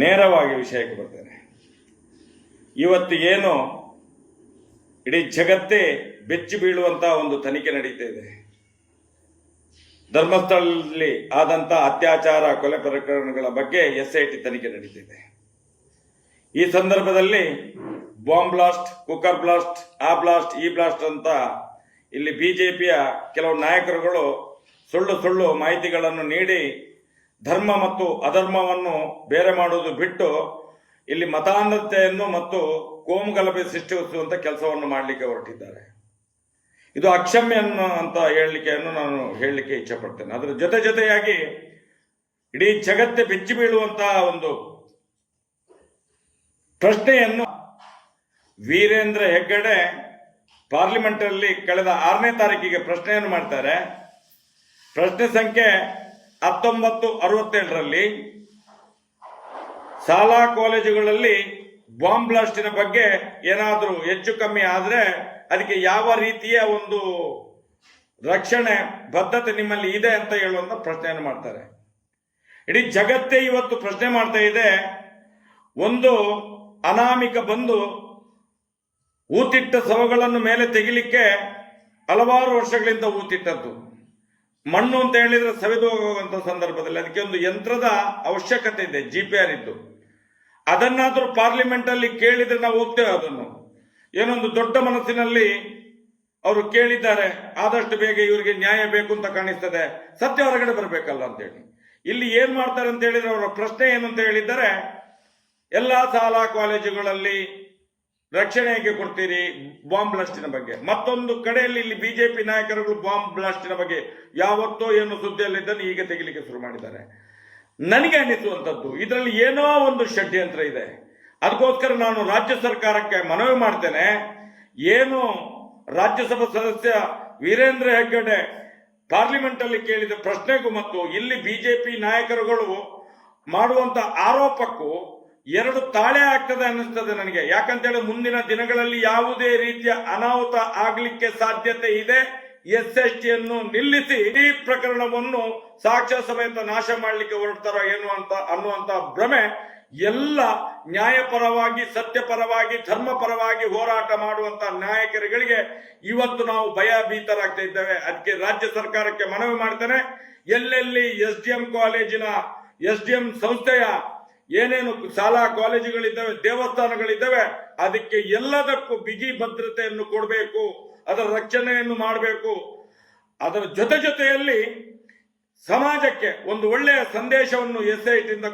ನೇರವಾಗಿ ವಿಷಯಕ್ಕೆ ಬರ್ತೇನೆ. ಇವತ್ತು ಏನು ಇಡೀ ಜಗತ್ತೇ ಬೆಚ್ಚಿ ಬೀಳುವಂತಹ ಒಂದು ತನಿಖೆ ನಡೀತಾ ಇದೆ. ಧರ್ಮಸ್ಥಳದಲ್ಲಿ ಆದಂತಹ ಅತ್ಯಾಚಾರ, ಕೊಲೆ ಪ್ರಕರಣಗಳ ಬಗ್ಗೆ ಎಸ್ ಐ ಟಿ ತನಿಖೆ ನಡೀತಿದೆ ಈ ಸಂದರ್ಭದಲ್ಲಿ ಬಾಂಬ್ ಬ್ಲಾಸ್ಟ್ ಕುಕ್ಕರ್ ಬ್ಲಾಸ್ಟ್ ಆ ಬ್ಲಾಸ್ಟ್ ಈ ಬ್ಲಾಸ್ಟ್ ಅಂತ ಇಲ್ಲಿ ಬಿಜೆಪಿಯ ಕೆಲವು ನಾಯಕರುಗಳು ಸುಳ್ಳು ಸುಳ್ಳು ಮಾಹಿತಿಗಳನ್ನು ನೀಡಿ ಧರ್ಮ ಮತ್ತು ಅಧರ್ಮವನ್ನು ಬೇರೆ ಮಾಡುವುದು ಬಿಟ್ಟು ಇಲ್ಲಿ ಮತಾಂಧತೆಯನ್ನು ಮತ್ತು ಕೋಮುಗಲಭೆ ಸೃಷ್ಟಿಸುವಂತ ಕೆಲಸವನ್ನು ಮಾಡಲಿಕ್ಕೆ ಹೊರಟಿದ್ದಾರೆ. ಇದು ಅಕ್ಷಮ್ಯ ಅಂತ ಹೇಳಲಿಕ್ಕೆಯನ್ನು ನಾನು ಹೇಳಲಿಕ್ಕೆ ಇಚ್ಛಪಡ್ತೇನೆ. ಅದರ ಜೊತೆ ಜೊತೆಯಾಗಿ ಇಡೀ ಜಗತ್ತೇ ಬೆಚ್ಚಿ ಬೀಳುವಂತಹ ಒಂದು ಪ್ರಶ್ನೆಯನ್ನು ವೀರೇಂದ್ರ ಹೆಗ್ಗಡೆ ಪಾರ್ಲಿಮೆಂಟ್ ಅಲ್ಲಿ ಕಳೆದ ಆರನೇ ತಾರೀಕಿಗೆ ಪ್ರಶ್ನೆಯನ್ನು ಮಾಡ್ತಾರೆ. ಪ್ರಶ್ನೆ ಸಂಖ್ಯೆ ಹತ್ತೊಂಬತ್ತು ಅರವತ್ತೇಳರಲ್ಲಿ ಶಾಲಾ ಕಾಲೇಜುಗಳಲ್ಲಿ ಬಾಂಬ್ ಬ್ಲಾಸ್ಟಿನ ಬಗ್ಗೆ ಏನಾದರೂ ಹೆಚ್ಚು ಕಮ್ಮಿ ಆದರೆ ಅದಕ್ಕೆ ಯಾವ ರೀತಿಯ ಒಂದು ರಕ್ಷಣೆ ಬದ್ಧತೆ ನಿಮ್ಮಲ್ಲಿ ಇದೆ ಅಂತ ಹೇಳುವಂತ ಪ್ರಶ್ನೆಯನ್ನು ಮಾಡ್ತಾರೆ. ಇಡೀ ಜಗತ್ತೇ ಇವತ್ತು ಪ್ರಶ್ನೆ ಮಾಡ್ತಾ ಇದೆ. ಒಂದು ಅನಾಮಿಕ ಬಂದು ಊತಿಟ್ಟ ಸವಗಳನ್ನು ಮೇಲೆ ತೆಗಿಲಿಕ್ಕೆ ಹಲವಾರು ವರ್ಷಗಳಿಂದ ಊತಿಟ್ಟದ್ದು. ಮಣ್ಣು ಅಂತ ಹೇಳಿದ್ರೆ ಸವೆದು ಹೋಗುವಂತ ಸಂದರ್ಭದಲ್ಲಿ ಅದಕ್ಕೆ ಒಂದು ಯಂತ್ರದ ಅವಶ್ಯಕತೆ ಇದೆ ಜಿ ಪಿ ಆರ್ ಇದ್ದು. ಅದನ್ನಾದ್ರೂ ಪಾರ್ಲಿಮೆಂಟ್ ಅಲ್ಲಿ ಕೇಳಿದ್ರೆ ನಾವು ಹೋಗ್ತೇವೆ ಅದನ್ನು. ಏನೊಂದು ದೊಡ್ಡ ಮನಸ್ಸಿನಲ್ಲಿ ಅವರು ಕೇಳಿದ್ದಾರೆ, ಆದಷ್ಟು ಬೇಗ ಇವರಿಗೆ ನ್ಯಾಯ ಬೇಕು ಅಂತ ಕಾಣಿಸ್ತದೆ, ಸತ್ಯ ಹೊರಗಡೆ ಬರಬೇಕಲ್ಲ ಅಂತೇಳಿ. ಇಲ್ಲಿ ಏನ್ ಮಾಡ್ತಾರೆ ಅಂತ ಹೇಳಿದ್ರೆ ಅವರ ಪ್ರಶ್ನೆ ಏನು ಅಂತ ಹೇಳಿದ್ದಾರೆ, ಎಲ್ಲಾ ಶಾಲಾ ಕಾಲೇಜುಗಳಲ್ಲಿ ರಕ್ಷಣೆ ಹೇಗೆ ಕೊಡ್ತೀರಿ ಬಾಂಬ್ ಬ್ಲಾಸ್ಟಿನ ಬಗ್ಗೆ. ಮತ್ತೊಂದು ಕಡೆಯಲ್ಲಿ ಇಲ್ಲಿ ಬಿಜೆಪಿ ನಾಯಕರುಗಳು ಬಾಂಬ್ ಬ್ಲಾಸ್ಟಿನ ಬಗ್ಗೆ ಯಾವತ್ತೋ ಏನು ಸುದ್ದಿಯಲ್ಲಿದ್ದನ್ನು ಈಗ ತೆಗಿಲಿಕ್ಕೆ ಶುರು ಮಾಡಿದ್ದಾರೆ. ನನಗೆ ಅನಿಸುವಂಥದ್ದು, ಇದರಲ್ಲಿ ಏನೋ ಒಂದು ಷಡ್ಯಂತ್ರ ಇದೆ. ಅದಕ್ಕೋಸ್ಕರ ನಾನು ರಾಜ್ಯ ಸರ್ಕಾರಕ್ಕೆ ಮನವಿ ಮಾಡ್ತೇನೆ. ಏನು ರಾಜ್ಯಸಭಾ ಸದಸ್ಯ ವೀರೇಂದ್ರ ಹೆಗ್ಗಡೆ ಪಾರ್ಲಿಮೆಂಟ್ ಅಲ್ಲಿ ಕೇಳಿದ ಪ್ರಶ್ನೆಗೂ ಮತ್ತು ಇಲ್ಲಿ ಬಿಜೆಪಿ ನಾಯಕರುಗಳು ಮಾಡುವಂತ ಆರೋಪಕ್ಕೂ ಎರಡು ತಾಳೆ ಆಗ್ತದೆ ಅನ್ನಿಸ್ತದೆ ನನಗೆ. ಯಾಕಂತೇಳಿ ಮುಂದಿನ ದಿನಗಳಲ್ಲಿ ಯಾವುದೇ ರೀತಿಯ ಅನಾಹುತ ಆಗ್ಲಿಕ್ಕೆ ಸಾಧ್ಯತೆ ಇದೆ. ಎಸ್ ಎಸ್ ಟಿಯನ್ನು ನಿಲ್ಲಿಸಿ ಈ ಪ್ರಕರಣವನ್ನು ಸಾಕ್ಷ್ಯ ಸಮೇತ ನಾಶ ಮಾಡಲಿಕ್ಕೆ ಹೊರಡ್ತಾರೋ ಏನು ಅಂತ ಅನ್ನುವಂತ ಭ್ರಮೆ ಎಲ್ಲ ನ್ಯಾಯಪರವಾಗಿ, ಸತ್ಯಪರವಾಗಿ, ಧರ್ಮಪರವಾಗಿ ಹೋರಾಟ ಮಾಡುವಂತ ನಾಯಕರುಗಳಿಗೆ ಇವತ್ತು ನಾವು ಭಯಭೀತರಾಗ್ತಾ ಇದ್ದೇವೆ. ಅದಕ್ಕೆ ರಾಜ್ಯ ಸರ್ಕಾರಕ್ಕೆ ಮನವಿ ಮಾಡ್ತೇನೆ. ಎಲ್ಲೆಲ್ಲಿ ಎಸ್ ಡಿ ಎಂ ಕಾಲೇಜಿನ ಎಸ್ ಡಿ ಎಂ ಸಂಸ್ಥೆಯ ಏನೇನು ಶಾಲಾ ಕಾಲೇಜುಗಳಿದ್ದಾವೆ, ದೇವಸ್ಥಾನಗಳಿದ್ದಾವೆ, ಅದಕ್ಕೆ ಎಲ್ಲದಕ್ಕೂ ಬಿಗಿ ಭದ್ರತೆಯನ್ನು ಕೊಡಬೇಕು, ಅದರ ರಕ್ಷಣೆಯನ್ನು ಮಾಡಬೇಕು. ಅದರ ಜೊತೆ ಜೊತೆಯಲ್ಲಿ ಸಮಾಜಕ್ಕೆ ಒಂದು ಒಳ್ಳೆಯ ಸಂದೇಶವನ್ನು ಎಸ್ ಐ ಟಿಯಿಂದ